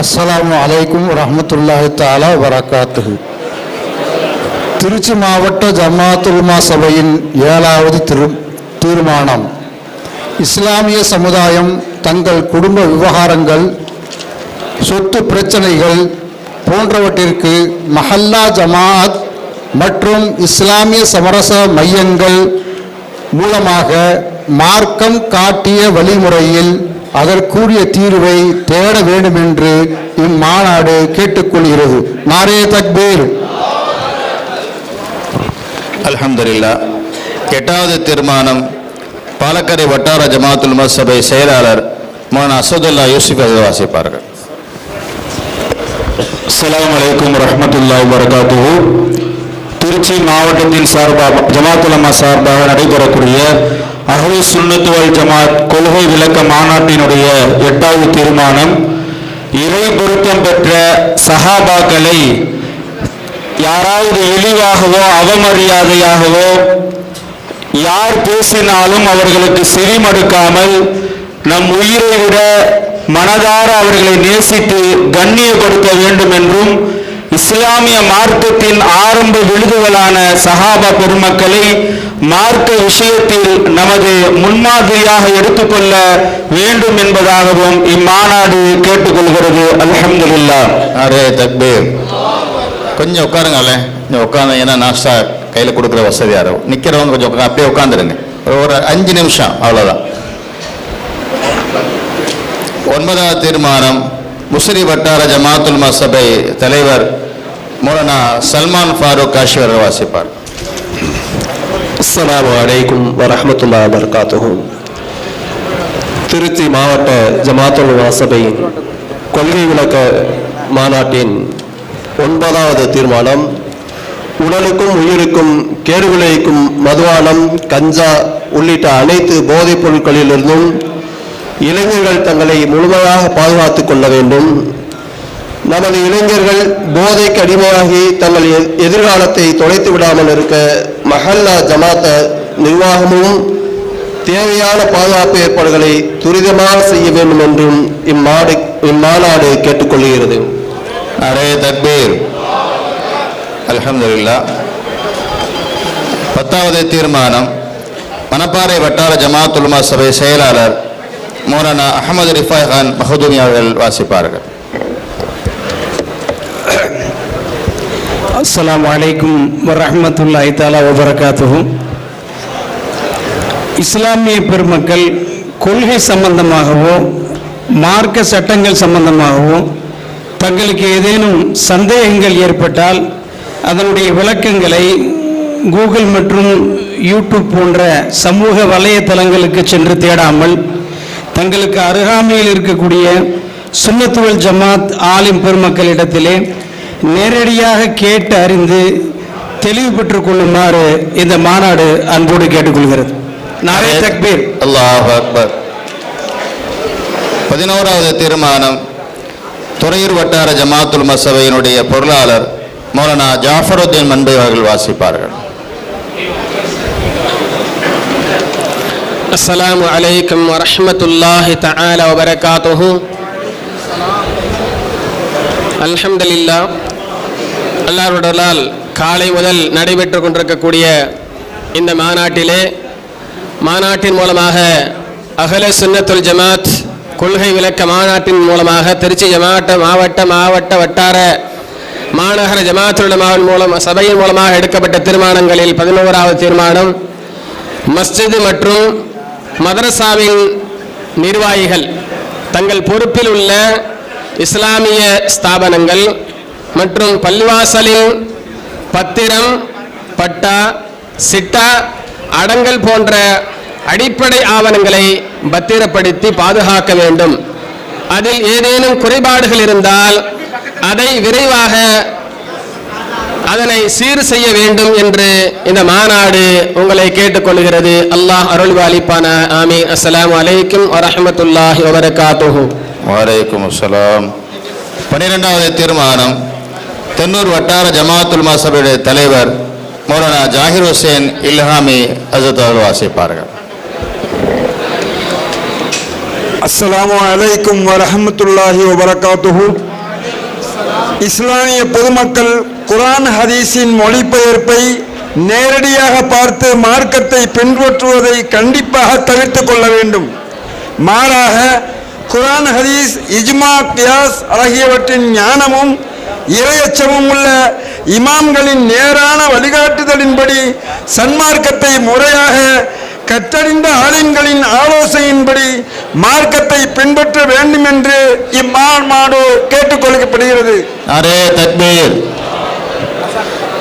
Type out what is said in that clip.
அஸ்ஸலாமு அலைக்கும் வரஹ்மத்துல்லாஹி தாலா வரகாத்து திருச்சி மாவட்ட ஜமாத்துல்மா சபையின் ஏழாவது திரு தீர்மானம். இஸ்லாமிய சமுதாயம் தங்கள் குடும்ப விவகாரங்கள் சொத்து பிரச்சனைகள் போன்றவற்றிற்கு மஹல்லா ஜமாத் மற்றும் இஸ்லாமிய சமரச மையங்கள் மூலமாக மார்க்கம் காட்டிய வழிமுறையில் அதற்குரிய தீர்வை தேட வேண்டும் என்று இம்மாநாடு கேட்டுக்கொள்கிறது. நாரே தக்பீர். அல்ஹம்துலில்லா எட்டாவது தீர்மானம் பாலக்கரை வட்டார ஜமாத்துல் மசபை செயலாளர் மோன அசதுல்லா யூசுப் அவர்கள் வாசிப்பார்கள். அஸ்ஸலாமு அலைக்கும் வரஹ்மத்துல்லாஹி வரகாத்துஹு திருச்சி மாவட்டத்தின் சார்பாக ஜமாத்துலமா சார்பாக நடைபெறக்கூடிய அஹ்லு சுன்னத்து வல் ஜமாத் கொள்கை விளக்க மாநாட்டினுடைய எட்டாவது தீர்மானம் இறை பொருத்தம் பெற்ற சகாபாக்களை யாராவது இழிவாகவோ அவமரியாதையாகவோ யார் பேசினாலும் அவர்களுக்கு செவிமடுக்காமல் நம் உயிரை விட மனதார அவர்களை நேசித்து கண்ணியப்படுத்த வேண்டும் என்றும் இஸ்லாமிய மார்க்கத்தின் ஆரம்ப விழுதுகளான சஹாபா பெருமக்களை மார்க்க விஷயத்தில் நமது முன்மாதிரியாக எடுத்துக்கொள்ள வேண்டும் என்பதாகவும் இம்மாநாடு கேட்டுக்கொள்கிறது. அல்ஹம்துலில்லாஹ். அரே தக்பீர். கொஞ்சம் உட்காருங்களே கொஞ்சம் உட்காந்து ஏன்னா நாஷ்டா கையில் கொடுக்குற வசதியாக இருக்கும் நிற்கிறவங்க கொஞ்சம் உட்கா- அப்படியே உட்காந்துருங்க ஒரு அஞ்சு நிமிஷம் அவ்வளோதான் ஒன்பதாவது தீர்மானம் முசிறி வட்டார ஜமாத்துல் மசபை தலைவர் மூலனா சல்மான் ஃபாரூக் காஷி வாசிப்பார். அஸ்லாம் வலைக்கும் வரமத்துல்லா வர்காத்துகும் திருச்சி மாவட்ட ஜமாத்துல் வாசபையின் கொள்கை விளக்க மாநாட்டின் ஒன்பதாவது தீர்மானம் உடலுக்கும் உயிருக்கும் கேடு விளைவிக்கும் மதுவானம் கஞ்சா உள்ளிட்ட அனைத்து போதைப் பொருட்களிலிருந்தும் இளைஞர்கள் தங்களை முழுமையாக பாதுகாத்துக் கொள்ள வேண்டும். நமது இளைஞர்கள் போதைக்கு அடிமையாகி தங்கள் எதிர்காலத்தை தொலைத்து விடாமல் இருக்க மஹல்லா ஜமாத்த நிர்வாகமும் தேவையான பாதுகாப்பு ஏற்பாடுகளை துரிதமாக செய்ய வேண்டும் என்றும் இம்மாடு இம்மாநாடு கேட்டுக்கொள்கிறது. அரே தக்பீர். அலமதுல்லா பத்தாவது தீர்மானம். மணப்பாறை வட்டார ஜமாத் உலமா சபை செயலாளர் மோரானா அகமது ரிஃபாய் கான் மஹதூமி அவர்கள் வாசிப்பார்கள். அஸ்லாம் வலைக்கும் வரஹ்மத்துல்லாஹி தஆலா வபரகாத்துஹு இஸ்லாமிய பெருமக்கள் கொள்கை சம்பந்தமாகவோ மார்க்க சட்டங்கள் சம்பந்தமாகவோ தங்களுக்கு ஏதேனும் சந்தேகங்கள் ஏற்பட்டால் அதனுடைய விளக்கங்களை கூகுள் மற்றும் யூடியூப் போன்ற சமூக வலைத்தளங்களுக்கு சென்று தேடாமல் தங்களுக்கு அருகாமையில் இருக்கக்கூடிய சுண்ணத்துவல் ஜமாத் ஆலிம் பெருமக்களிடத்திலே நேரடியாக கேட்டு அறிந்து தெளிவு பெற்றுக் கொள்ளுமாறு இந்த மாநாடு அன்போடு கேட்டுக்கொள்கிறது. நாரே தக்பீர். அல்லாஹ் அக்பர். பதினோராவது தீர்மானம். துறையூர் வட்டார ஜமாத்துல் மசபையினுடைய பொருளாளர் மௌலானா ஜாஃபருத்தீன் மன்பை அவர்கள் வாசிப்பார்கள். அஸ்லாம் வலைக்கம் வரமத்துல்லாஹி தஆல வபரகாத்துஹு. அல்ஹம்துலில்லாஹ். அல்லாருடலால் காலை முதல் நடைபெற்று கொண்டிருக்கக்கூடிய இந்த மாநாட்டிலே மாநாட்டின் மூலமாக அகல சுன்னத்துல் ஜமாத் கொள்கை விளக்க மாநாட்டின் மூலமாக திருச்சி ஜமாட்ட மாவட்ட மாவட்ட வட்டார மாநகர ஜமாத்துல் மூலம் சபையின் மூலமாக எடுக்கப்பட்ட தீர்மானங்களில் பதினோராவது தீர்மானம் மஸ்ஜிது மற்றும் மதரசாவின் நிர்வாகிகள் தங்கள் பொறுப்பில் உள்ள இஸ்லாமிய ஸ்தாபனங்கள் மற்றும் பள்ளிவாசலின் பத்திரம் பட்டா சிட்டா அடங்கல் போன்ற அடிப்படை ஆவணங்களை பத்திரப்படுத்தி பாதுகாக்க வேண்டும். அதில் ஏதேனும் குறைபாடுகள் இருந்தால் அதை விரைவாக அதனை சீர் செய்ய வேண்டும் என்று இந்த மாநாடு உங்களை கேட்டுக்கொள்கிறது. அல்லாஹ் அருள் வாலிப்பான ஆமி அஸ்லாம் அலைக்கும் வரமத்துல்லாஹி வபரகாத்துஹு. வலைக்கும் அஸ்லாம் பன்னிரெண்டாவது தீர்மானம். தென்னூர் வட்டார ஜமாத்துல்மா சபையுடைய தலைவர் மௌலானா ஜாகிர் ஹுசேன் இல்ஹாமி அசத் அவர்கள் வாசிப்பார்கள். அஸ்லாம் வலைக்கும் வரமத்துல்லாஹி வபரகாத்துஹு. இஸ்லாமிய பொதுமக்கள் குரான் ஹதீஸின் மொழிபெயர்ப்பை நேரடியாக பார்த்து மார்க்கத்தை பின்பற்றுவதை கண்டிப்பாக தவிர்த்து கொள்ள வேண்டும். மாறாக குரான் ஹதீஸ் இஜ்மா கியாஸ் ஆகியவற்றின் ஞானமும் இரையச்சமும் உள்ள இமாம்களின் நேரான வழிகாட்டுதலின்படி சன்மார்க்கத்தை முறையாக கற்றறிந்த ஆலிம்களின் ஆலோசனையின்படி மார்க்கத்தை பின்பற்ற வேண்டும் என்று இம்மாநாடு கேட்டுக்கொள்ளப்படுகிறது அரே தக்பீர்.